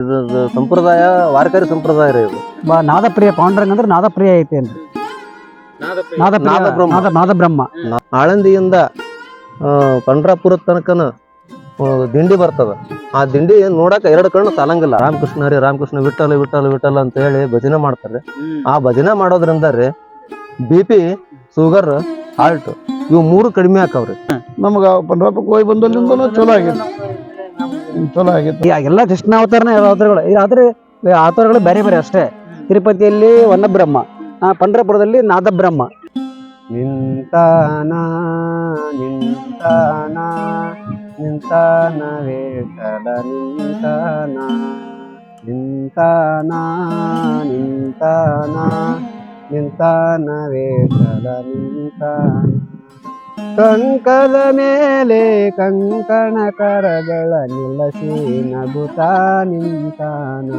ಇದು ಸಂಪ್ರದಾಯ ವಾರಕರಿ ಸಂಪ್ರದಾಯ ರೀ ಇದು. ಬ- ನಾದಪ್ರಿಯ ಪಾಂಡುರಂಗ ಅಂದ್ರೆ ನಾದಪ್ರಿಯ ಐತೆ ಅಂತ ನಾದಪ್ರಿಯ. ನಾದಬ್ರಹ್ಮ. ನಾದ ನಾದಬ್ರಹ್ಮ. ಆಳಂದಿಯಿಂದ ಆ, ಪಂಡ್ರಾಪುರ ತನಕನ ಆ, ದಿಂಡಿ ಬರ್ತದ. ಆ ದಿಂಡಿ ನೋಡಕ ಎರಡು ಕಣ್ಣು ಸಾಲಂಗಿಲ್ಲ. ರಾಮಕೃಷ್ಣ ರೀ ರಾಮಕೃಷ್ಣ ವಿಠಲ ವಿಠಲ ವಿಠಲ ಅಂತ ಹೇಳಿ ಭಜನೆ ಮಾಡ್ತಾರೆ. ಆ ಭಜನೆ ಮಾಡೋದ್ರಿಂದ ರೀ ಬಿ ಪಿ ಶುಗರ್ ಹಾರ್ಟ್ ಇವು ಮೂರು ಕಡಿಮೆ ಆಕವ್ರಿ. ನಮಗ ಪಂಡ್ರಾಪುರಕ್ಕೆ ಹೋಗಿ ಬಂದಲ್ಲಿಂದ ಚಲೋ ಆಗೈತಿ ಹ್ಮ್, ಚಲೋ ಕೃಷ್ಣ ಈ ಎಲ್ಲ ಅವತಾರಗಳು. ಆದ್ರೆ ಅವತಾರಗಳು ಬೇರೆ ಬೇರೆ ಅಷ್ಟೇ. ತಿರುಪತಿಯಲ್ಲಿ ವನಬ್ರಹ್ಮ ಆ, ಪಂಢರಪುರದಲ್ಲಿ ನಾದಬ್ರಹ್ಮ. ನಿಂತಾನ ನಿಂತಾನ ನಿಂತಾನ ವೇಟಲ ನಿಂತಾನ ನಿಂತಾನ ನಿಂತಾನ ನಿಂತಾನ ನಿಂತಾನ. ಕಂಕದ ಮೇಲೆ ಕಂಕಣ ಕರಗಳ ನಿಲ್ಲಸಿ ನಗುತ್ತಾ ನಿಂತಾನ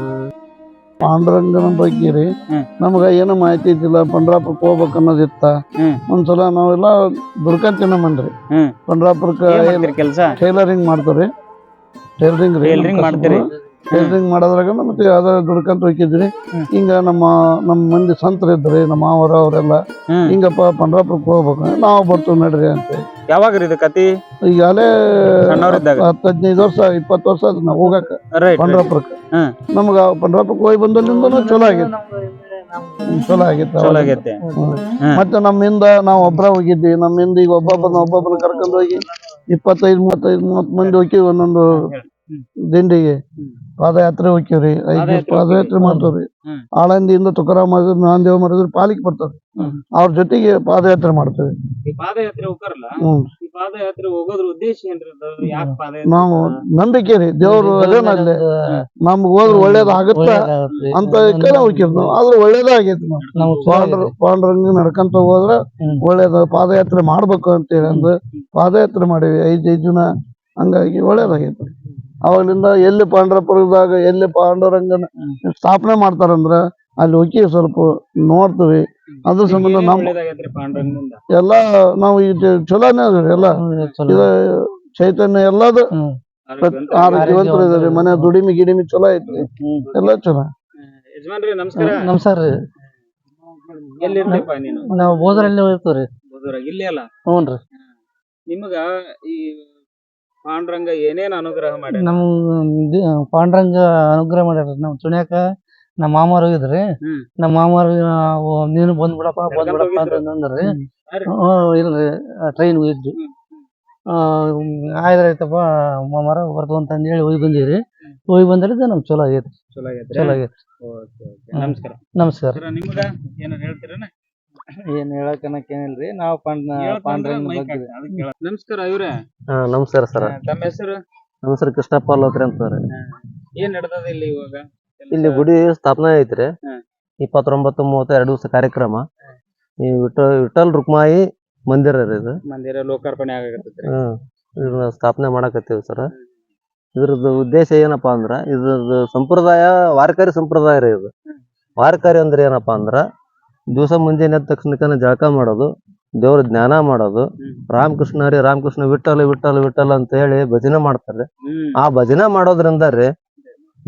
ಪಾಂಡುರಂಗನ ಬಗ್ಗೆ ರೀ ನಮ್ಗ ಏನೋ ಮಾಹಿತಿ ಇದ್ದಿಲ್ಲ ಪಂಡ್ರಾಪುರಕ್ಕೆ ಹೋಗ್ಬೇಕು ಅನ್ನೋದಿತ್ತ. ಒಂದ್ಸಲ ನಾವೆಲ್ಲ ದುರ್ಕಂತಿನ ಮನ್ರಿ ಹ್ಮ್. ಪಂಡ್ರಾಪುರಕ್ಕೆ ಕೆಲಸ ಟೈಲರಿಂಗ್ ಮಾಡ್ತಾರ್ರಿ ಟೈಲರಿಂಗ್ ಟೈಲರಿಂಗ್ ಮಾಡ್ತೀರಿ? ಟೈಲರಿಂಗ್ ಮಾಡೋದ್ರಾಗ ಮತ್ತೆ ಅದ ದುಡ್ಕಂತ ಹೋಗಿದ್ರಿ. ಹಿಂಗ ನಮ್ಮ ನಮ್ಮ ಮಂದಿ ಸಂತರು ಇದ್ರಿ ನಮ್ಮ ಮಾವರ ಅವರೆಲ್ಲ. ಹಿಂಗಪ್ಪ ಪಂಡ್ರಾಪುರಕ್ಕೆ ಹೋಗ್ಬೇಕು. ನಾವು ಬರ್ತೀವಿ ನಡ್ರಿ ಅಂತ ಯಾವಾಗ ಇದು ಕತಿ? ಹತ್ತು ಹದಿನೈದು ವರ್ಷ ಇಪ್ಪತ್ತು ವರ್ಷ ಆಯ್ತು ನಾವು ಹೋಗಕ ಪಂಡ್ರಾಪುರಕ್ಕೆ. ನಮಗ ಪಂಡ್ರಾಪುರಕ್ಕೆ ಹೋಗಿ ಬಂದಲ್ಲಿಂದ ಚಲೋ ಆಗಿತ್ತು. ಚಲೋ ಆಗೈತಿ. ಮತ್ತೆ ನಮ್ಮಿಂದ ನಾವು ಒಬ್ರ ಹೋಗಿದ್ವಿ. ನಮ್ಮಿಂದ ಈಗ ಒಬ್ಬೊಬ್ಬನ ಒಬ್ಬೊಬ್ಬನ ಕರ್ಕೊಂಡು ಹೋಗಿ ಇಪ್ಪತ್ತೈದು ಮೂವತ್ತೈದು ಮೂವತ್ತು ಮಂದಿ ಹೋಗಿ ಒಂದೊಂದು ದಿಂಡಿಗೆ. ಪಾದಯಾತ್ರೆ ದಿವಸ ಪಾದಯಾತ್ರೆ ಮಾಡ್ತೇವ್ರಿ. ಆಳಂದಿಯಿಂದ ತುಕಾರಾಮ್ ನಾಂದೇವ್ ಮಾಡಿದ್ರೆ ಪಾಲಿಗೆ ಬರ್ತಾವ್ರಿ ಹ್ಮ್. ಅವ್ರ ಜೊತೆಗೆ ಪಾದಯಾತ್ರೆ ಮಾಡ್ತೇವೆ. ಈ ಪಾದಯಾತ್ರೆ ಹೋಗ್ತಾರಲ್ಲ? ಹ್ಮ್. ಈ ಪಾದಯಾತ್ರೆ ಹೋಗೋದ್ರ ಉದ್ದೇಶ ಏನ್ರಿ ಅದು? ಯಾಕ್ ಪಾದಯಾತ್ರೆ ನಾವು ನಂಬಿಕೆ ರೀ ದೇವ್ರು ಅದೇನಲ್ಲಿ ನಮ್ಗ್ ಹೋದ್ರೆ ಒಳ್ಳೇದ್ ಆಗುತ್ತ ಅಂತ ಕಡೆ ಹೋಗ್ತೀವಿ. ನಾವು ಆದ್ರೆ ಒಳ್ಳೇದೇ ಆಗೈತಿ ನಾವು ಪಾಂಡ್ರ ಪಾಂಡ್ರಂಗ ನಡ್ಕಂತ ಹೋದ್ರ ಒಳ್ಳೇದ ಪಾದಯಾತ್ರೆ ಮಾಡ್ಬೇಕು ಅಂತೇಳಿ ಅಂದ್ರೆ ಪಾದಯಾತ್ರೆ ಮಾಡೀವಿ. ಐದ್ ಐದ್ ದಿನ ಹಂಗಾಗಿ ಒಳ್ಳೇದಾಗೈತಿ. ಅವಾಗ್ಲಿಂದ ಎಲ್ಲಿ ಪಾಂಡ್ರಪುರದಾಗ ಎಲ್ಲಿ ಪಾಂಡುರಂಗನ ಸ್ಥಾಪನೆ ಮಾಡ್ತಾರಂದ್ರ ಅಲ್ಲಿ ಹೋಗಿ ಸ್ವಲ್ಪ ನೋಡ್ತೀವಿ. ಅದ್ರ ಸಂಬಂಧ ನಾವು ನಮ್ ಎಲ್ಲ ನಾವು ಈಗ ಚಲೋನೇ ಅದ್ರಿ ಎಲ್ಲ. ಇದು ಚೈತನ್ಯ ಎಲ್ಲದು ಆರೋಗ್ಯವಂತರು ಇದಾರೆ ಮನೆ ದುಡಿಮೆ ಗಿಡಿಮಿ ಚಲೋ ಐತಿ ಎಲ್ಲ ಚಲೋ. ನಮಸ್ಕಾರ. ನಮಸ್ಕಾರ ರೀ. ನೀನು? ನಾವು ಬೋದರಲ್ಲಿ ಇರ್ತೀವ್ರಿ ಬೋದರ ಇಲ್ಲೇ ಅಲ್ಲ? ನಿಮಗ ಈ ಪಾಂಡುರಂಗ ಏನೇನ್ ಅನುಗ್ರಹ ಮಾಡಿ ನಮ್ ಪಾಂಡುರಂಗ ಅನುಗ್ರಹ ಮಾಡ್ಯಾರ ನಮ್ ಚುಣ್ಯಾಕ ನಮ್ಮ ಮಾಮಾರು ಹೋಗಿದ್ರಿ. ಹ್ಮ್. ನಮ್ಮ ಮಾಮಾರು ನೀನು ಬಂದ್ಬಿಡಪ್ಪ ಬಂದ್ಬಿಡಪ್ಪ ಬಿಡಪ್ಪ ಅಂತ ಅಂದ್ರಿ ಇಲ್ರಿ ಟ್ರೈನ್ ಹೋಗಿದ್ವಿ. ಆಯ್ತಾಯ್ತಪ್ಪ ಮಾಮಾರ ಬರ್ತು ಅಂತ ಹೇಳಿ ಹೋಗಿ ಬಂದಿರಿ ಹೋಗಿ ಬಂದ್ರಿಂದ ನಮ್ಗೆ ಚಲೋ ಆಗೈತಿ ಚಲೋ ಆಗೈತ್ರಿ. ಚಲೋ ಆಗೈತಿ ಓಕೆ, ಓಕೆ. ನಮಸ್ಕಾರ. ನಮಸ್ಕಾರ. ಸರ್ ನಿಮಗ ಏನಾರ ಹೇಳ್ತೀರನ? ಏನ್ ಹೇಳಕ್ ಅನ್ನಕ್ ಏನಿಲ್ರಿ? ನಾವು ಪಾಂಡ್ ಪಾಂಡುರಂಗನ ಬಗ್ಗೆ. ನಮಸ್ಕಾರ ಇವ್ರೆ? ಹಾ ನಮಸ್ಕಾರ ಸರ್. ತಮ್ಮ ಹೆಸರು? ನಮ್ಮ ಹೆಸರು ಕೃಷ್ಣಪ್ಪ ಅಲ್ಲೋತ್ರಿ ಅಂತ ಸರ್ ಏನ್ ನಡೆದದ ಇಲ್ಲಿ ಇವಾಗ? ಇಲ್ಲಿ ಗುಡಿ ಸ್ಥಾಪನೆ ಐತ್ರಿ. ಇಪ್ಪತ್ತೊಂಬತ್ತು ಮೂವತ್ತ ಎರಡು ದಿವಸ ಕಾರ್ಯಕ್ರಮ. ಈ ವಿಠಲ್ ವಿಠಲ್ ರುಕ್ಮಾಯಿ ಮಂದಿರ ರೀ ಇದು. ಮಂದಿರ ಲೋಕಾರ್ಪಣೆ ಆಗಕತ್ತೈತ್ರಿ. ಹ್ಮ್ ಇದನ್ನ ಸ್ಥಾಪನೆ ಮಾಡಕತ್ತೀವಿ ಸರ್. ಇದ್ರದ್ದು ಉದ್ದೇಶ ಏನಪ್ಪಾ ಅಂದ್ರ ಇದ್ರದ್ದು ಸಂಪ್ರದಾಯ ವಾರಕಾರಿ ಸಂಪ್ರದಾಯ ರೀ ಇದು. ವಾರಕಾರಿ ಅಂದ್ರೆ ಏನಪ್ಪಾ ಅಂದ್ರ ದಿವಸ ಮುಂಜಾನೆ ಎದ್ದ ತಕ್ಷಣಕ್ಕನ ಜಳಕ ಮಾಡೋದು ದೇವ್ರ ಜ್ಞಾನ ಮಾಡೋದು ರಾಮಕೃಷ್ಣ ಹರಿ ರಾಮಕೃಷ್ಣ ವಿಠಲ್ ವಿಠಲ್ ವಿಠಲ್ ಅಂತ ಹೇಳಿ ಭಜನೆ ಮಾಡ್ತಾರೆ. ಆ ಭಜನೆ ಮಾಡೋದ್ರಿಂದ ರೀ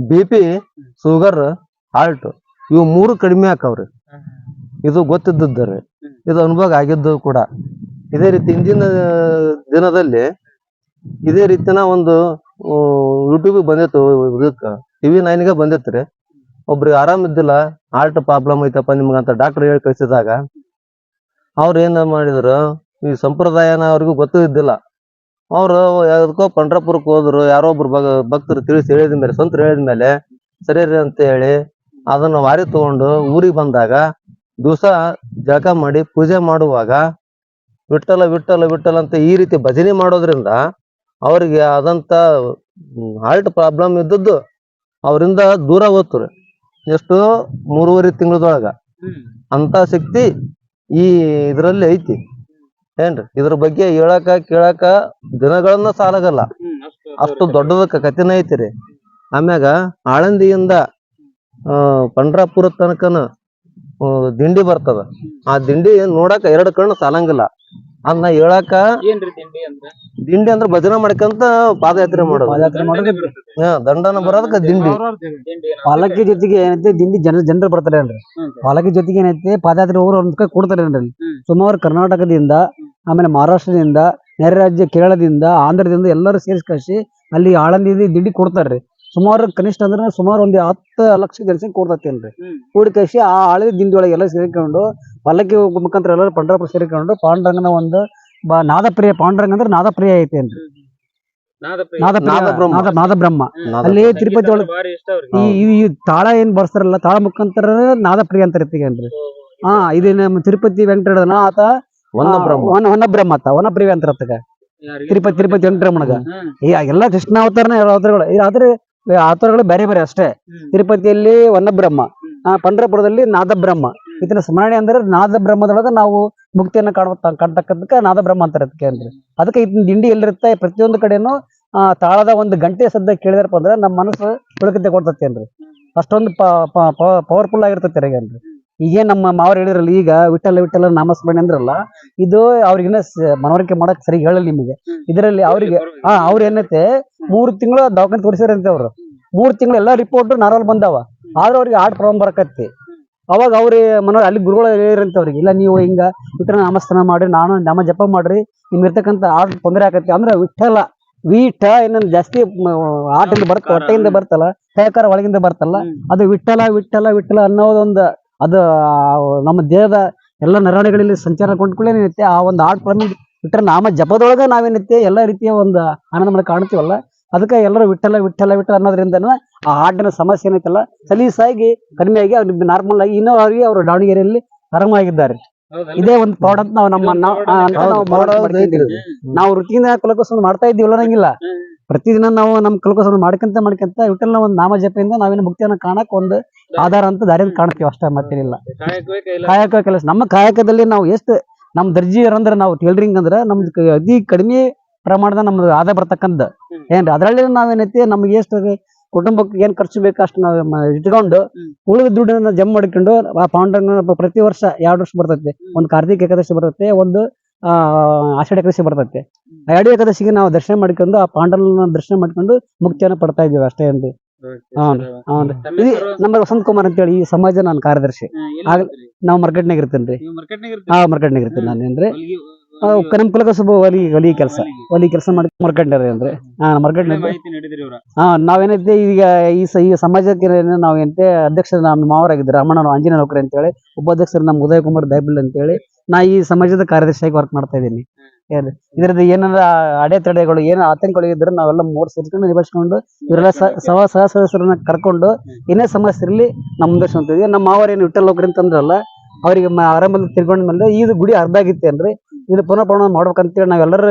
ಬಿ ಪಿ ಶುಗರ್ ಹಾರ್ಟ್ ಇವು ಮೂರು ಕಡಿಮೆ ಆಕವ್ರಿ ಇದು ಗೊತ್ತಿದ್ದದ್ದು ರೀ ಇದು ಅನುಭವ ಆಗಿದ್ದು ಕೂಡ. ಇದೇ ರೀತಿ ಇಂದಿನ ದಿನದಲ್ಲಿ ಇದೇ ರೀತಿನ ಒಂದು ಯೂಟ್ಯೂಬ್ ಬಂದಿತ್ತು ಇದಕ್ಕ ಟಿವಿ ನೈನ್ಗೆ ಬಂದಿತ್ತು ರೀ. ಒಬ್ರಿಗೆ ಆರಾಮ್ ಇದ್ದಿಲ್ಲ ಹಾರ್ಟ್ ಪ್ರಾಬ್ಲಮ್ ಐತಪ್ಪ ನಿಮ್ಗಂತ ಡಾಕ್ಟರ್ ಹೇಳಿ ಕಳ್ಸಿದಾಗ. ಅವ್ರು ಏನು ಮಾಡಿದ್ರು, ಈ ಸಂಪ್ರದಾಯನ ಅವ್ರಿಗೂ ಗೊತ್ತೂ ಇದ್ದಿಲ್ಲ. ಅವ್ರು ಯಾವ್ದಕ್ಕೋ ಪಂಡ್ರಪುರಕ್ಕೆ ಹೋದ್ರು, ಯಾರೋ ಒಬ್ರು ಭಕ್ತರು ತಿಳಿಸಿ ಹೇಳಿದ ಮೇಲೆ ಸ್ವಂತ ಹೇಳಿದ ಮೇಲೆ, ಸರಿ ರೀ ಅಂತ ಹೇಳಿ ಅದನ್ನ ವಾರಿ ತಗೊಂಡು ಊರಿಗೆ ಬಂದಾಗ ದಿವಸ ಜಳಕ ಮಾಡಿ ಪೂಜೆ ಮಾಡುವಾಗ ವಿಠಲ ವಿಠಲ ವಿಠಲ ಅಂತ ಈ ರೀತಿ ಭಜನೆ ಮಾಡೋದ್ರಿಂದ ಅವರಿಗೆ ಆದಂತ ಹಾರ್ಟ್ ಪ್ರಾಬ್ಲಮ್ ಇದ್ದದ್ದು ಅವರಿಂದ ದೂರ ಹೋಗ್ತಾರೆ ಎಷ್ಟು ಮೂರುವರೆ ತಿಂಗಳದೊಳಗ ಅಂತ ಶಕ್ತಿ ಈ ಇದರಲ್ಲಿ ಐತಿ. ಏನ್ರಿ? ಇದ್ರ ಬಗ್ಗೆ ಹೇಳಾಕ ಕೇಳಕ ದಿನಗಳನ್ನ ಸಾಲಾಗಲ್ಲ. ಅಷ್ಟು ದೊಡ್ಡದಕ್ಕ ದೊಡ್ಡದ ಕಥೆನ ಐತಿ ರೀ. ಆಮ್ಯಾಗ ಆಳಂದಿಯಿಂದ ಆ ಪಂಡ್ರಾಪುರ ತನಕನ ದಿಂಡಿ ಬರ್ತದ. ಆ ದಿಂಡಿ ನೋಡಾಕ ಎರಡು ಕಣ್ಣು ಸಾಲಂಗಿಲ್ಲ. ಅದನ್ನ ಹೇಳಾಕ ಏನ್ರಿ ತಿಂಡಿ ಅಂದ್ರ? ದಿಂಡಿ ಅಂದ್ರ ಭಜನೆ ಮಾಡ್ಕಂತ ಪಾದಯಾತ್ರೆ ಮಾಡೋದು. ಪಾದಯಾತ್ರೆ ಮಾಡೋದು. ಹಾ, ದಂಡನ ಬರೋದಕ್ಕ ದಿಂಡಿ. ತಿಂಡಿ ಏನೋ ಪಾಲಕಿ ಜೊತೆಗೆ ಏನೈತೆ ದಿಂಡಿ ಜನ ಜನರು ಬರ್ತಾರೆ ಅಲ್ರಿ. ಹ್ಮ್. ಪಾಲಕಿ ಜೊತೆಗೆ ಏನೈತೆ ಪಾದಯಾತ್ರೆ ಹೋಗೋರು ಒಂದ್ ಕೈ ಕೊಡ್ತಾರೆ ಅಲ್ರಿ. ಹ್ಮ್. ಸುಮಾರು ಕರ್ನಾಟಕದಿಂದ ಆಮೇಲೆ ಮಹಾರಾಷ್ಟ್ರದಿಂದ ನೆರೆ ರಾಜ್ಯ ಕೇರಳದಿಂದ ಆಂಧ್ರದಿಂದ ಎಲ್ಲರೂ ಸೇರಿಸಿ ಅಲ್ಲಿ ಆಳಂದಿ ದಿಂಡಿ ಕೊಡ್ತಾರ್ರಿ. ಸುಮಾರು ಕನಿಷ್ಠ ಅಂದ್ರೆ ಸುಮಾರು ಒಂದು ಹತ್ತು ಲಕ್ಷ ಜನಸಂಖ್ಯೆ ಕೊಡ್ತೈತೇನ್ರಿ. ಕೂಡಿ ಕಳಿಸಿ ಆ ಆಳದ ದಿನದೊಳಗೆ ಎಲ್ಲ ಸೇರಿಕೊಂಡು ಪಲ್ಲಕ್ಕಿ ಮುಖಾಂತರ ಎಲ್ಲರೂ ಪಂಡ್ರಾಪುರ ಸೇರಿಕೊಂಡು ಪಾಂಡುರಂಗನ ಒಂದು ಬಾ ನಾದಪ್ರಿಯ ಪಾಂಡುರಂಗ ಅಂದ್ರೆ ನಾದಪ್ರಿಯ ಐತೇನ್ರಿ. ನಾದಪ್ರಿಯ. ನಾದಪ್ರಿಯ ನಾದಬ್ರಹ್ಮ. ನಾದ ನಾದಬ್ರಹ್ಮ. ಹ್ಮ್. ಅಲ್ಲಿ ತಿರುಪತಿ ಒಳಗೆ ಈ ತಾಳ ಏನ್ ಬರ್ಸ್ತಾರಲ್ಲ ತಾಳ ಮುಖಾಂತರ ನಾದಪ್ರಿಯ ಅಂತ ಇರ್ತೀಗೇನ್ರಿ. ಹಾ ಇದು ನಮ್ಮ ತಿರುಪತಿ ವೆಂಕಟರಣ ಆತ ಹೊನ್ನಬ್ರಹ್ಮ ವನ ವನಬ್ರಹ್ಮ ಆತ ಹೊನ್ನಪ್ರಿಯ ಅಂತ ಇರ್ತಗ ತಿರುಪತಿ ತಿರುಪತಿ ವೆಂಕಟರಮಣಗ. ಈ ಎಲ್ಲ ಕೃಷ್ಣ ಅವತಾರನ ಅವತಾರಗಳು ಆದ್ರೆ ಈ ಅವತಾರಗಳು ಬೇರೆ ಬೇರೆ ಅಷ್ಟೇ. ತಿರುಪತಿಯಲ್ಲಿ ವನಬ್ರಹ್ಮ ಪಂಡರಪುರದಲ್ಲಿ ನಾದಬ್ರಹ್ಮ. ಇದನ್ನ ಸ್ಮರಣೆ ಅಂದ್ರೆ ನಾದಬ್ರಹ್ಮದೊಳಗೆ ನಾವು ಮುಕ್ತಿಯನ್ನ ಕಾಣುವ ನಾದ ನಾದಬ್ರಹ್ಮ ಅಂತಾರೆ ಅದಕ್ಕೆ ಅಂದ್ರೆ. ಅದಕ್ಕೆ ಇದನ್ನ ದಿಂಡಿ ಎಲ್ಲಿರುತ್ತೆ? ಪ್ರತಿಯೊಂದು ಕಡೆನೂ ಆ ತಾಳದ ಒಂದು ಗಂಟೆ ಸದ್ದ ಕೇಳಿದಾರಪ್ಪ ಅಂದ್ರೆ ನಮ್ಮ ಮನಸ್ಸು ಬುಳಕತೆ ಕೊಡ್ತತಿ ಅಂದ್ರೆ. ಅಷ್ಟೊಂದು ಪವರ್ಫುಲ್ ಆಗಿರ್ತೈತೆ ರೀಗೇನ್ರಿ ಈಗೇನ್ ನಮ್ಮ ಮಾವರು ಹೇಳಿದ್ರಲ್ಲ, ಈಗ ವಿಠಲ ವಿಠಲ ನಾಮಸ್ಮರಣೆ ಅಂದ್ರಲ್ಲ, ಇದು ಅವ್ರಿಗಿನ್ನ ಮನವರಿಕೆ ಮಾಡಕ್ ಸರಿ ಹೇಳಲ್ಲ ನಿಮಗೆ. ಇದರಲ್ಲಿ ಅವ್ರಿಗೆ, ಹಾ, ಅವ್ರ ಏನೈತೆ, ಮೂರು ತಿಂಗಳು ದವಾಖಾನೆ ತೋರಿಸಿರಂತೆ ಅವ್ರು. ಮೂರ್ ತಿಂಗಳು ಎಲ್ಲಾ ರಿಪೋರ್ಟ್ ನಾರ್ಮಲ್ ಬಂದಾವ. ಆದ್ರೆ ಅವ್ರಿಗೆ ಆರ್ಟ್ ಪ್ರಾಬ್ಲಮ್ ಬರಕತ್ತಿ. ಅವಾಗ ಅವ್ರ ಮನೋ ಅಲ್ಲಿ ಗುರುಗಳು ಹೇಳಿರಂತ ಅವ್ರಿಗೆ, ಇಲ್ಲ ನೀವು ಹಿಂಗ ವಿಠಲ ನಾಮಸ್ಥಾನ ಮಾಡ್ರಿ, ನಾನು ನಾಮ ಜಪ ಮಾಡ್ರಿ ನಿಮ್ಗಿರ್ತಕ್ಕಂಥ ಹಾರ್ಟ್ ತೊಂದರೆ ಆಕತ್ತಿ ಅಂದ್ರೆ ವಿಠಲ ವಿಠ ಏನಂದ್ರೆ ಜಾಸ್ತಿ ಆಟದಿಂದ ಬರ್ತ ಹೊಟ್ಟೆಯಿಂದ ಬರ್ತಲ್ಲ ಕೈಕಾರ ಒಳಗಿಂದ ಬರ್ತಲ್ಲ. ಅದು ವಿಠಲ ವಿಠಲ ವಿಠಲ ಅನ್ನೋದೊಂದು ಅದು ನಮ್ಮ ದೇಹದ ಎಲ್ಲ ನರವಣಿಗಳಲ್ಲಿ ಸಂಚಾರ ಕೊಂಡ್ಕೊಳ್ಳೇ ಏನೈತೆ ಆ ಒಂದು ಆರ್ಟ್ ಫಾರ್ಮ್ ವಿಠಲ ನಾಮ ಜಪದೊಳಗೆ ನಾವೇನೈತೆ ಎಲ್ಲ ರೀತಿಯ ಒಂದು ಆನಂದ ಮಾಡಿ ಕಾಣ್ತೀವಲ್ಲ ಅದಕ್ಕೆ ಎಲ್ಲರೂ ವಿಠಲ ವಿಠಲ ವಿಠಲ ಅನ್ನೋದ್ರಿಂದ ಆ ಹಾರ್ಟಿನ ಸಮಸ್ಯೆ ಏನೈತಲ್ಲ ಸಲೀಸಾಗಿ ಕಡಿಮೆಯಾಗಿ ಅವ್ರು ನಾರ್ಮಲ್ ಆಗಿ ಇನ್ನೂ ಅವ್ರಿಗೆ ಅವರು ದಾವಣಗೆರೆಯಲ್ಲಿ ಆರಾಮಾಗಿದ್ದಾರೆ? ಇದೇ ಒಂದು ಪೌಡ ಅಂತ ನಾವು ನಮ್ಮ ನಾವು ವೃತ್ತಿಯಿಂದ ಕುಲಕೋಸ್ಕರ ಮಾಡ್ತಾ ಇದ್ದೀವಿ ನಂಗಿಲ್ಲ ಹ್ಮ್. ಪ್ರತಿದಿನ ನಾವು ನಮ್ಮ ಕಲ್ಕೋಸನ್ನು ಮಾಡ್ಕೊಂತ ಮಾಡ್ಕೊಂತ ವಿಠಲ್ನ ಒಂದು ನಾಮ ಜಪದಿಂದ ನಾವೇನು ಮುಕ್ತಿಯನ್ನ ಕಾಣಕ್ ಒಂದು ಆಧಾರ ಅಂತ ದಾರಿಯನ್ನು ಕಾಣ್ತೀವಿ ಅಷ್ಟೇ ಮತ್ತೇನಿಲ್ಲ. ಕಾಯಕ ಕೆಲಸ. ನಮ್ಮ ಕಾಯಕದಲ್ಲಿ ನಾವು ಎಷ್ಟು ನಮ್ಮ ದರ್ಜಿ ಇರಂದ್ರೆ ನಾವು ಟೇಲ್ರಿಂಗ್ ಅಂದ್ರೆ ನಮ್ದು ಅತಿ ಕಡಿಮೆ ಪ್ರಮಾಣದ ನಮ್ದು ಆದಾಯ ಬರ್ತಕ್ಕಂಥ. ಏನ್ರಿ? ಅದ್ರಲ್ಲಿ ನಾವೇನೈತಿ ನಮ್ಗೆ ಎಷ್ಟು ಕುಟುಂಬಕ್ಕೆ ಏನ್ ಖರ್ಚು ಬೇಕು ಅಷ್ಟು ನಾವು ಇಟ್ಕೊಂಡು ಉಳಿದ ದುಡ್ಡನ್ನ ಜಮ್ ಮಾಡ್ಕೊಂಡು ಆ ಪೌಂಡ್ರ ಪ್ರತಿ ವರ್ಷ ಎರಡು ವರ್ಷ ಬರ್ತೈತಿ. ಒಂದು ಕಾರ್ತಿಕ ಏಕಾದಶಿ ಬರ್ತೈತೆ ಒಂದು ಆಷಾಢ ಏಕಾದಶಿ ಬರ್ತೈತೆ. ಆ ಎರಡು ಏಕಾದಶಿಗೆ ನಾವು ದರ್ಶನ ಮಾಡ್ಕೊಂಡು ಆ ಪಾಂಡವನ ದರ್ಶನ ಮಾಡ್ಕೊಂಡು ಮುಕ್ತಿಯನ್ನ ಪಡ್ತಾ ಇದೀವಿ ಅಷ್ಟೇ ಅಂದ್ರೆ ಹಾ. ಇದು? ನಮ್ಮ ವಸಂತ್ ಕುಮಾರ್ ಅಂತೇಳಿ ಈ ಸಮಾಜ ನಾನು ಕಾರ್ಯದರ್ಶಿ. ಹಾ? ನಾವು ಮಾರ್ಕೆಟ್ನಾಗ ಇರ್ತೇನೆ ರೀ ನೀವು ಮಾರ್ಕೆಟ್ನಾಗ ಇರ್ತೇನೆ ನಾನು ಏನ್ರಿ ಕುಲಕ ಸ್ವಲ್ಪ ಒಲಿ ನಮ್ಮ ಹೊಲಿ ಕೆಲಸ. ಒಲಿ. ಕೆಲಸ ಮಾಡಿ ಮರ್ಕಂಡ್ರಿ ಅಂದ್ರೆ. ಹಾ ಮರ್ಕಂಡ್ರಿ ಹಾ ನಾವೇನೈತೆ ಈಗ ಈ ಸ ಈ ಸಮಾಜಕ್ಕೆ ನಾವ್ ನಾವು ಏನಂತೆ ಅಧ್ಯಕ್ಷ ನಮ್ಮ ಮಾವರಾಗಿದ್ದಾರೆ. ರಾಮಣ್ಣ ಆಂಜನೇಯ ನೌಕರಿ ಅಂತೇಳಿ ಉಪಾಧ್ಯಕ್ಷರು ನಮ್ಮ ಉದಯ ಕುಮಾರ್ ಅಂತ ಅಂತೇಳಿ ನಾ ಈ ಸಮಾಜದ ಕಾರ್ಯದರ್ಶಿಯಾಗಿ ವರ್ಕ್ ಮಾಡ್ತಾ ಇದ್ದೀನಿ. ಇದ್ರದ್ದು ಏನಾರ ಅಡೆತಡೆಗಳು ಏನು ಆತಂಕಗಳು ಇದ್ರೆ ನಾವೆಲ್ಲ ಮೂರು ಸೇರ್ಕೊಂಡು ನಿಭಾಯಿಸ್ಕೊಂಡು ಇವರೆಲ್ಲ ಸ ಸಹ ಸಹ ಸದಸ್ಯರನ್ನ ಕರ್ಕೊಂಡು ಏನೇ ಸಮಸ್ಯೆ ಇರಲಿ ನಮ್ಮ ಮುಂದೆ ನಮ್ಮ ಮಾವರ ಏನು ವಿಠಲ್ ನೌಕರಿ ಅಂತಂದ್ರಲ್ಲ ಅವರಿಗೆ ಆರಾಮಲ್ಲಿ ತಿರ್ಕೊಂಡ ಮೇಲೆ ಇದು ಗುಡಿ ಅರ್ಧ ಆಗಿತ್ತೇನ್ರಿ. ಇದು ಪುನಃ ಮಾಡ್ಬೇಕಂತೇಳಿ ನಾವೆಲ್ಲರೂ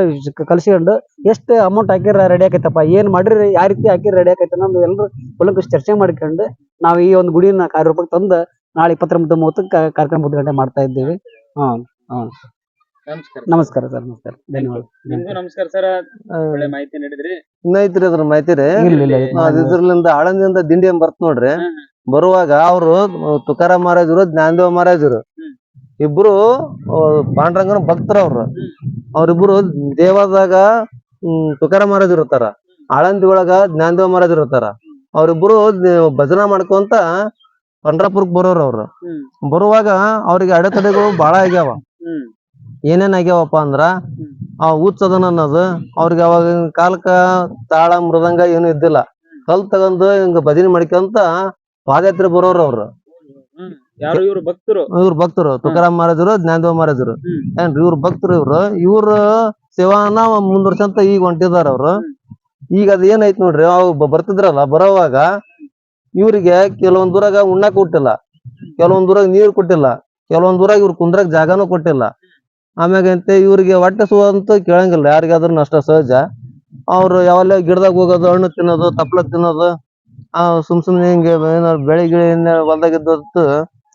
ಕಲಿಸ್ಕೊಂಡು ಎಷ್ಟು ಅಮೌಂಟ್ ಹಾಕಿರ ರೆಡಿ ಆಕೈತಪ್ಪ ಏನ್ ಮಾಡಿರಿ ಯಾವ ರೀತಿ ಹಾಕಿರ ರೆಡಿ ಆಕೈತೆ ಅನ್ನೋದು ಎಲ್ಲರೂ ಕುಲಂಕುಷ್ ಚರ್ಚೆ ಮಾಡ್ಕೊಂಡು ನಾವು ಈ ಒಂದು ಗುಡಿನ ಕಾರ್ಯರೂಪಕ್ಕೆ ತಂದು ನಾಳೆ ಇಪ್ಪತ್ತೊಂಬತ್ತು ಮೂವತ್ತಕ್ಕೆ ಕಾರ್ಯಕ್ರಮ ಉದ್ಘಾಟನೆ ಮಾಡ್ತಾ ಇದ್ದೀವಿ. ಹಾ ನಮಸ್ಕಾರ. ನಮಸ್ಕಾರ ಸರ್ ನಮಸ್ಕಾರ. ಧನ್ಯವಾದ. ನಿಮ್ಗೂ ನಮಸ್ಕಾರ ಸರ್. ಒಳ್ಳೆ ಮಾಹಿತಿ ನೀಡಿದ್ರಿ. ಇನ್ನ ಐತ್ರಿ ಅದ್ರ ಮಾಹಿತಿ ರೀ? ಇದ್ರಲಿಂದ ಆಳಂದಿಂದ ದಿಂಡಿ ಬರ್ತ ನೋಡ್ರಿ. ಬರುವಾಗ ಅವರು ತುಕಾರಾಮ್ ಮಹಾರಾಜರು ಜ್ಞಾನದೇವ ಮಹಾರಾಜರು. ಇಬ್ರು ಪಾಂಡುರಂಗನ ಭಕ್ತರ ಅವ್ರು. ಅವ್ರಿಬ್ರು ದೇವಾದಾಗ ಹ್ಮ್ ತುಕಾರ ಮಹಾರಾಜ್ ಇರ್ತಾರ. ಆಳಂದಿ ಒಳಗ ಜ್ಞಾನದೇವ ಮಹಾರಾಜ್ ಇರ್ತಾರ. ಅವ್ರಿಬ್ರು ಭಜನಾ ಮಾಡ್ಕೊಂತ ಪಂಡ್ರಾಪುರಕ್ ಬರೋರು ಅವ್ರು. ಬರುವಾಗ ಅವ್ರಿಗೆ ಅಡೆತಡೆಗಳು ಬಹಳ ಆಗ್ಯಾವ. ಏನೇನ್ ಆಗ್ಯಾವಪ್ಪ ಅಂದ್ರ ಆ ಉತ್ಸದನ ಅನ್ನೋದು ಅವ್ರಿಗೆ ಅವಾಗ ಕಾಲಕ ತಾಳ ಮೃದಂಗ ಏನು ಇದ್ದಿಲ್ಲ. ಕಲ್ ತಗೊಂಡು ಹಿಂಗ ಭಜನೆ ಮಾಡ್ಕೊಂತ ಪಾದಯಾತ್ರೆ ಬರೋರು ಅವ್ರು. ಯಾರು ಇವ್ರು ಭಕ್ತರು? ಇವ್ರ ಭಕ್ತರು ತುಕಾರಾಮ್ ಮಹಾರಾಜರು ಜ್ಞಾನದೇವ ಮಹಾರಾಜರು. ಏನ್ರಿ ಇವ್ರ ಭಕ್ತರು ಇವ್ರು. ಇವ್ರ ಸೇವಾನ ಮುಂದುವರ್ಸಂತ ಈಗ ಹೊಂಟಿದಾರ ಅವ್ರು. ಈಗ ಅದ್ ಏನೈತ್ ನೋಡ್ರಿ ಅವ್ ಬರ್ತಿದ್ರಲ್ಲ ಬರೋವಾಗ ಇವ್ರಿಗೆ ಕೆಲವೊಂದ್ ಊರಾಗ ಉಣ್ಣಾಕ್ ಕೊಟ್ಟಿಲ್ಲ. ಕೆಲವೊಂದ್ ಊರಾಗ ನೀರ್ ಕೊಟ್ಟಿಲ್ಲ. ಕೆಲವೊಂದ್ ಊರಾಗ ಇವ್ರ ಕುಂದ್ರಕ್ ಜಾಗನೂ ಕೊಟ್ಟಿಲ್ಲ. ಆಮ್ಯಾಗ ಅಂತೆ ಇವ್ರಿಗೆ ಹೊಟ್ಟೆ ಸುವ ಅಂತ ಕೇಳಂಗಿಲ್ಲ ಯಾರಿಗಾದ್ರೂ ಅಷ್ಟ ಸಹಜ. ಅವ್ರು ಯಾವಲ್ಲ ಗಿಡದಾಗ ಹೋಗೋದು ಹಣ್ಣು ತಿನ್ನೋದು ತಪ್ಪಲ ತಿನ್ನೋದು ಆ ಸುಮ್ ಸುಮ್ನೆ ಹಿಂಗೆ ಏನಾರ ಬೆಳೆ ಗಿಳಿ ಹೊಲ್ದಾಗ ಇದ್ದದ್ದು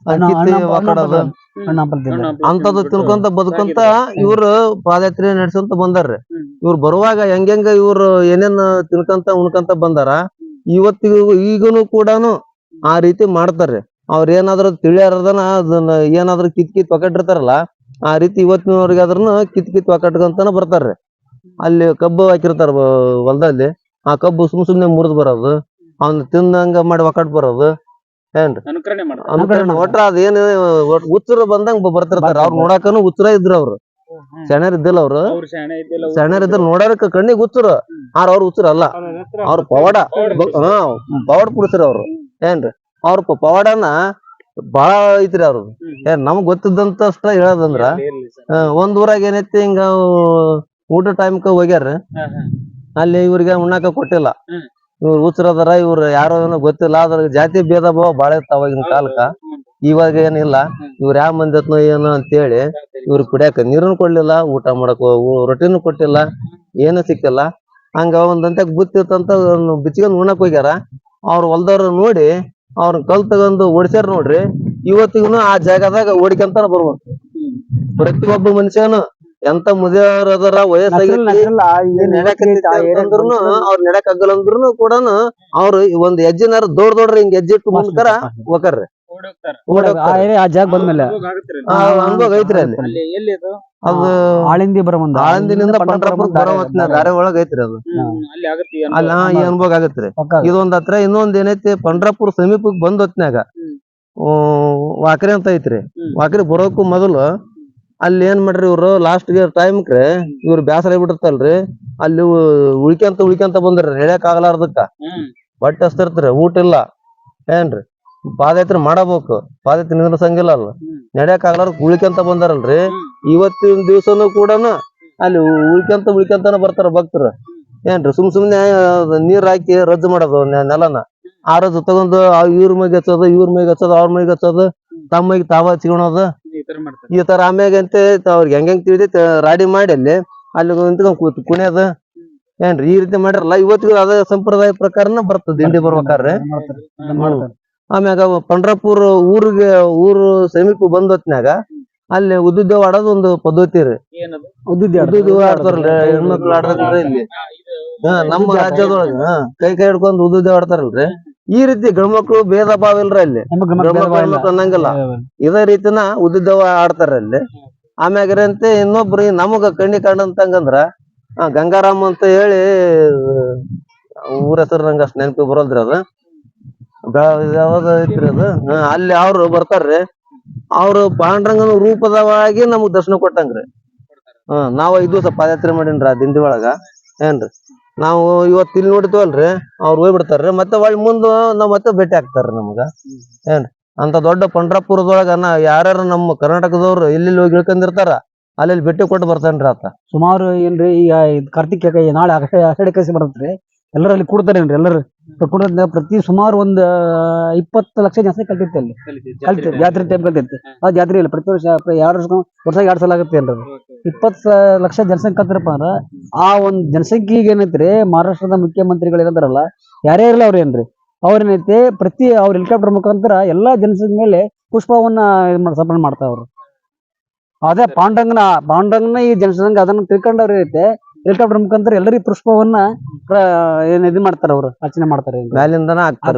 ಹಣ್ಣು- ಕಿತ್ತಿ ಒಕ್ಕಡೋದು ಹಣ್ಣು ಹಂಪಲು ತಿಂದೆ. ಹಣ್ಣು ಹಂಪಲು ಅಂತದ್ದು ತಿಂದ್ಬಿಟ್ಟು ತಿನ್ಕೊಂತ ಬದುಕಂತ ಇವ್ರು ಪಾದಯಾತ್ರೆ ನಡ್ಸೋಂತ ಬಂದಾರ್ರಿ. ಇವ್ರ ಬರುವಾಗ ಹೆಂಗೆಂಗ ಇವ್ರು ಏನೇನ್ ತಿನ್ಕಂತ ಉಣ್ಕೊಂತ ಬಂದಾರ ಇವತ್ತಿಗೂ ಈಗನು ಕೂಡಾನು ಆ ರೀತಿ ಮಾಡ್ತಾರ್ರಿ. ಅವ್ರ ಏನಾದ್ರು ತಿಳಿಯಾರದನ ಅದನ್ನ ಏನಾದ್ರು ಕಿತ್ ಕಿತ್ ಒಕ್ಕಟ್ಟಿರ್ತಾರಲ್ಲ ಆ ರೀತಿ ಇವತ್ತಿನವ್ರಿಗೆ ಆದ್ರೂ ಕಿತ್ ಕಿತ್ ಒಕ್ಕಟ್ಕಂತಾನ ಬರ್ತಾರ್ರಿ. ಅಲ್ಲಿ ಕಬ್ಬು ಹಾಕಿರ್ತಾರ ಹೊಲದಲ್ಲಿ ಆ ಕಬ್ಬು ಸುಮ್ ಸುಮ್ನೆ ಮುರಿದ್ ಬರೋದು. ಅವ್ನ ತಿಂದಂಗ ಮಾಡಿ ಒಕ್ಕಟ್ ಬರೋದು ಏನ್ರಿ? ಅನುಕರಣೆ ಮಾಡ್ತಾರೆ. ಅನ್ಕೊಂಡ್ ಒಟ್ರ ಅದೇನು ಉತ್ತರ ಬಂದಂಗ ಬರ್ತಿರ್ತಾರ. ಅವ್ರ ನೋಡಾಕನು ಉತ್ತರ ಇದ್ರ ಅವ್ರು. ಸೆಣರ್ ಇದ್ದಿಲ್ಲ ಅವ್ರು. ಅವ್ರು ಶಾಣೆ ಇದ್ದಿಲ್ಲ ಸೆಣರ್ ಇದ್ರ ನೋಡಾರಕ ಕಣ್ಣಿಗೆ ಉತ್ತರ. ಆರ್ ಅವ್ರ ಉತ್ತರ ಅಲ್ಲ. ಅವ್ರ ಪವಾಡ. ಬ- ಹಾ ಪವಾಡ ಪುರುಷರು ಅವ್ರು. ಏನ್ರಿ? ಅವ್ರ ಪ- ಪವಾಡನ ಬಹಳ ಐತ್ರಿ ಅವ್ರದ್ದು ಏನ್ ನಮ್ಗ್ ಗೊತ್ತಿದ್ದಂತಷ್ಟ ಹೇಳೋದಂದ್ರ ಇರ್ಲಿ ಆ, ಒಂದ್ ಊರಾಗ ಏನೈತಿ ಹಿಂಗ ಊಟ ಟೈಮ್ಕ ಹೋಗ್ಯಾರ ಹಾ, ಹಾ. ಅಲ್ಲಿ ಇವ್ರಿಗೆ ಉಣ್ಣಾಕ ಕೊಟ್ಟಿಲ್ಲ. ಹ್ಮ್. ಇವ್ರು ಹುಚ್ಚರದಾರ ಇವ್ರು ಯಾರೋ ಏನೋ ಗೊತ್ತಿಲ್ಲ ಅದ್ರ ಜಾತಿ ಭೇದ ಭಾವ ಬಾಳ ಇರ್ತಾವ ಅವಾಗಿನ ಕಾಲಕ್ಕ. ಇವಾಗ ಏನಿಲ್ಲ ಇವ್ರ ಯಾವ ಮಂದಿ ಹತ್ನೋ ಏನೋ ಅಂತೇಳಿ ಇವ್ರು ಕುಡಿಯಾಕ ನೀರನ್ನು ಕೊಡ್ಲಿಲ್ಲ ಊಟ ಮಾಡಕ್ ರೊಟ್ಟಿನೂ ಕೊಟ್ಟಿಲ್ಲ ಏನು ಸಿಕ್ಕಿಲ್ಲ. ಹಂಗ ಒಂದಂತ ಬುತ್ತಿತ್ತಂತ ಬಿಚ್ಕೊಂಡ್ ಉಣ್ಣಕ್ ಹೋಗ್ಯಾರ. ಅವ್ರ ಹೊಲ್ದವ್ರ ನೋಡಿ ಅವ್ರನ್ನ ಕಲ್ ತಗೊಂಡು ಓಡಿಸ್ಯಾರ ನೋಡ್ರಿ ಇವತ್ತಿಗೂ ಆ ಜಾಗದಾಗ ಓಡಿಕಂತಾನ ಬರ್ಬೇಕು ಪ್ರತಿಯೊಬ್ಬ ಮನುಷ್ಯನು ಎಂತ ಮುದಿಯವ್ರ ಅದರ ವಯಸ್ಸಾಗೈತಿ ಅಂದ್ರುನು ಅವ್ರ ನಡಕ್ ಆಗಲ್ಲ ಅಂದ್ರುನು ಕೂಡ ಅವ್ರು ಒಂದ್ ಹೆಜ್ಜೆನಾರ ದೊಡ್ಡ ದೊಡ್ಡ ಹಿಂಗ್ ಹೆಜ್ಜೆ ಇಟ್ಟು ಮುಂದ್ಕರ ಓಡ್ ಆ ಜಾಗ ಬಂದ್ಮೇಲೆ. ಆ ಅನುಭವ ಐತ್ರಿ ಅಲ್ಲಿ. ಅದು? ಆಳಿಂದಿ ಬರಮಂದ. ಆಳಂದಿನಿಂದ ಪಂಡ್ರಾಪುರ ಬರೋ ಹೊತ್ತಿನ ದಾರಿ ಒಳಗ್ ಐತ್ರಿ ಅದು. ಅಲ್ಲಿ ಆಗತ್ತೆ ಅಲ್ಲ ಅನುಭವ. ಈ ಅನುಭವ ಆಗತ್ರಿ? ಇದೊಂದ್ ಹತ್ರ ಇನ್ನೊಂದ್ ಏನೈತಿ ಪಂಡ್ರಾಪುರ ಸಮೀಪಕ್ ಬಂದ್ ಹೊತ್ನ್ಯಾಗ. ವಾಕ್ರಿ ಅಂತ ಐತ್ರಿ. ವಾಕ್ರೆ ವಾಕ್ರಿ ಬರೋಕು ಮೊದಲು ಅಲ್ಲಿ ಏನ್ ಮಾಡ್ರಿ ಇವ್ರು ಲಾಸ್ಟ್ಗೆ ಟೈಮ್ಕ್ರೆ ಇವ್ರು ಬ್ಯಾಸರ ಬಿಟ್ಟಿರ್ತಲ್ರಿ ಅಲ್ಲಿ ಉಳ್ಕ್ಯಂತ ಉಳ್ಕ್ಯಂತ ಬಂದ್ರಿ ಹೇಳಕ್ ಆಗ್ಲಾರ್ದಕ್ಕ ಬಟ್ಟೆ ಹಸ್ತಿರ್ತ್ರಿ ಊಟ ಇಲ್ಲ. ಏನ್ರಿ? ಪಾದಯಾತ್ರೆ ಮಾಡಬೇಕು. ಪಾದಯಾತ್ರೆ ನಿಂದ್ರಸಂಗಿಲ್ಲ ಅಲ್ಲ. ನಡೆಯಕ್ ಆಗ್ಲಾರ್ದ ಉಳ್ಕ್ಯಾಂತ ಬಂದಾರಲ್ರಿ. ಇವತ್ತಿನ ದಿವ್ಸನು ಕೂಡನು ಅಲ್ಲಿ ಉಳ್ಕ್ಯಾಂತ ಉಳ್ಕ್ಯಾಂತನ ಬರ್ತಾರ ಭಕ್ತರು. ಏನ್ರಿ? ಸುಮ್ ಸುಮ್ನೆ ನೀರ್ ಹಾಕಿ ರಜ್ಜು ಮಾಡೋದು ನೆಲನ. ಆ ರದ್ದು ತಗೊಂಡು ಆ ಇವ್ರ ಮೈಗೆ ಹಚ್ಚೋದು ಇವ್ರ ಮೈಗೆ ಹಚ್ಚೋದು ಅವ್ರ ಮೈಗೆ ಹಚ್ಚೋದು ತಮ್ಮ ಮೈಗೆ ತಾವ ಹಚ್ಕೊಳೋದು. ಈ ತರ ಆಮ್ಯಾಗಂತೆ ಅವ್ರಿಗೆ ಹೆಂಗ್ ಹೆಂಗ್ ತಿಳಿದ ರಾಡಿ ಮಾಡಿ ಅಲ್ಲಿ ಅಲ್ಲಿ ನಿಂತ್ಕೊಂಡ್ ಕೂತ್ ಕುಣಿಯೋದು. ಏನ್ರಿ ಈ ರೀತಿ ಮಾಡಿರಲ್ಲ ಇವತ್ತಿಗೂ ಅದ ಸಂಪ್ರದಾಯ ಪ್ರಕಾರನ ಬರ್ತದೆ ದಿಂಡಿ ಬರ್ಬೇಕಾದ್ರೆ. ಆಮ್ಯಾಗ ಪಂಡ್ರಾಪುರ ಊರಿಗೆ ಊರು ಸಮೀಪ ಬಂದ್ ಹೊತ್ನ್ಯಾಗ ಅಲ್ಲಿ ಉದ್ದುದ್ದೇವ್ ಆಡೋದು ಒಂದು ಪದ್ಧತಿ ರೀ. ಏನದು? ಉದ್ದಿದ್ದೆ ಉದ್ದುದ್ದೇವ ಆಡ್ತಾರಲ್ರಿ ಹೆಣ್ಮಕ್ಳು ಆಡ್ತಾರಲ್ರಿ ಇಲ್ಲಿ. ಹಾ, ನಮ್ಮ ರಾಜ್ಯದೊಳಗ ಹಾ, ಕೈ ಕೈ ಹಿಡ್ಕೊಂಡ್ ಉದ್ದುದ್ದೇವ್ ಆಡ್ತಾರಲ್ರಿ. ಈ ರೀತಿ ಗಂಡ್ಮಕ್ಳು ಭೇದ ಭಾವ ಇಲ್ರ ಅಲ್ಲಿ. ಗಂಡ್ಮಕ್ಳು ಅನ್ನಂಗಿಲ್ಲ. ಇದೇ ರೀತಿನ ಉದ್ದವ ಆಡ್ತಾರ ಅಲ್ಲಿ. ಆಮ್ಯಾಗರಂತೆ ಇನ್ನೊಬ್ರು ನಮಗ ಕಣ್ಣಿ ಕಂಡಂತಂಗಂದ್ರ ಆ, ಗಂಗಾರಾಮ್ ಅಂತ ಹೇಳಿ ಊರ ಹೆಸರು ನಂಗೆ ಅಷ್ಟ್ ನೆನಪಿ ಬರೋಲ್ರಿ ಅದು. ಯಾವ್ದು ಐತ್ರಿ ಅದು. ಹಾ, ಅಲ್ಲಿ ಅವ್ರು ಬರ್ತಾರ್ರಿ. ಅವ್ರು ಪಾಂಡ್ರಂಗನ ರೂಪದವಾಗಿ ನಮಗ್ ದರ್ಶನ ಕೊಟ್ಟಂಗ್ರಿ. ಹ್ಮ್ ನಾವ್ ಐದ್ ದಿವಸ ಪಾದಯಾತ್ರೆ ಮಾಡಿನ್ರಿ ಆ ದಿಂಡಿ ಒಳಗ. ಏನ್ರಿ? ನಾವು ಇವತ್ತು ಇಲ್ಲಿ ನೋಡಿದ್ವಲ್ರಿ, ಅವ್ರು ಹೋಗ್ಬಿಡ್ತಾರ್ರಿ. ಮತ್ತೆ ಒಳ್ಳೆ ಮುಂದೆ ನಾವ್ ಮತ್ತೆ ಭೇಟಿ ಆಗ್ತಾರ್ರಿ ನಮ್ಗ. ಏನ್, ಅಂತ ದೊಡ್ಡ ಪಂಡ್ರಾಪುರದೊಳಗ ನಾ ಯಾರ್ಯಾರು ನಮ್ಮ ಕರ್ನಾಟಕದವ್ರು ಇಲ್ಲಿ ಹೋಗಿ ಇಳ್ಕೊಂಡಿರ್ತಾರ ಅಲ್ಲಿ ಭೇಟಿ ಕೊಟ್ಟು ಬರ್ತಾನ್ರಿ ಆತ. ಸುಮಾರು ಏನ್ರಿ, ಈಗ ಕಾರ್ತಿಕ ನಾಳೆ ಆಷಾಢ ಕಸಿ ಬರತ್ರಿ. ಎಲ್ಲರೂ ಅಲ್ಲಿ ಕೂಡ್ತಾರೇನ್ರಿ ಎಲ್ಲರೂ? ಕೂಡೋದ್ನ ಪ್ರತಿ ಸುಮಾರು ಒಂದ್ ಇಪ್ಪತ್ತು ಲಕ್ಷ ಜನ ಕಲ್ತೈತಿ ಅಲ್ಲಿ. ಕಲ್ತಿ ಜಾತ್ರೆ ಟೈಮ್ ಕಲ್ತಿತ್ತು ಆ ಜಾತ್ರೆ ಇಲ್ಲ ಪ್ರತಿ ವರ್ಷ ಎರಡು ವರ್ಷ ವರ್ಷ ಎರಡ್ ಸಲ ಆಗುತ್ತೆ ಅಂದ್ರೆ ಇಪ್ಪತ್ತು ಇಪ್ಪತ್ ಲಕ್ಷ ಜನಸಂಖ್ಯೆ ಕಲ್ತಿರಪ್ಪ ಅಂದ್ರ ಆ ಒಂದ್ ಜನಸಂಖ್ಯೆಗೆ ಏನೈತ್ರಿ ಮಹಾರಾಷ್ಟ್ರದ ಮುಖ್ಯಮಂತ್ರಿಗಳು ಏನಂತಾರಲ್ಲ ಯಾರೇ ಇರಲಿ ಅವ್ರ ಏನ್ರಿ. ಅವ್ರೇನೈತಿ ಪ್ರತಿ ಅವ್ರ ಹೆಲಿಕಾಪ್ಟರ್ ಮುಖಾಂತರ ಎಲ್ಲಾ ಜನಸಂಖ್ಯೆ ಮೇಲೆ ಪುಷ್ಪವನ್ನ ಇದ್ ಮಾಡ್- ಸಮರ್ಪಣೆ ಮಾಡ್ತಾರ ಅವ್ರು ಅದೇ ಪಾಂಡಂಗನ ಪಾಂಡಂಗನ ಈ ಜನಸಂಖ್ಯೆ ಅದನ್ನ ತಿಳ್ಕೊಂಡವ್ರ ಐತೆ ಹೆಲಿಕಾಪ್ಟರ್ ಮುಖಾಂತರ ಎಲ್ಲರಿಗೂ ಪುಷ್ಪವನ್ನ ಏನ್ ಇದು ಮಾಡ್ತಾರ ಅವ್ರು ಅರ್ಚನೆ ಮಾಡ್ತಾರೆ ಮ್ಯಾಲಿಂದನ ಆಗ್ತಾರ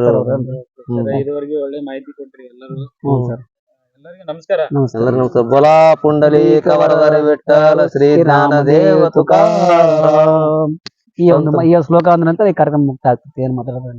ಇದುವರೆಗೆ ಒಳ್ಳೆ ಮಾಹಿತಿ ಕೊಟ್ರಿ ಎಲ್ಲರೂ. ಸರ್ ಎಲ್ಲರಿಗೂ ನಮಸ್ಕಾರ. ನಮಸ್ತೆ. ಎಲ್ಲರೂ ನಮಸ್ಕಾರ ಬೋಲಾ ಪುಂಡಲೀಕ ವರದರಿ ವಿಠಲ ಶ್ರೀ ಜ್ಞಾನ ದೇವ ತುಕಾರ ಈ ಒಂದು ಈ ಶ್ಲೋಕ ಅಂದ ನಂತರ ಈ ಕಾರ್ಯಕ್ರಮ ಮುಕ್ತ ಆಗ್ತದೆ ಏನ್ ಮಾತಾಡೋದು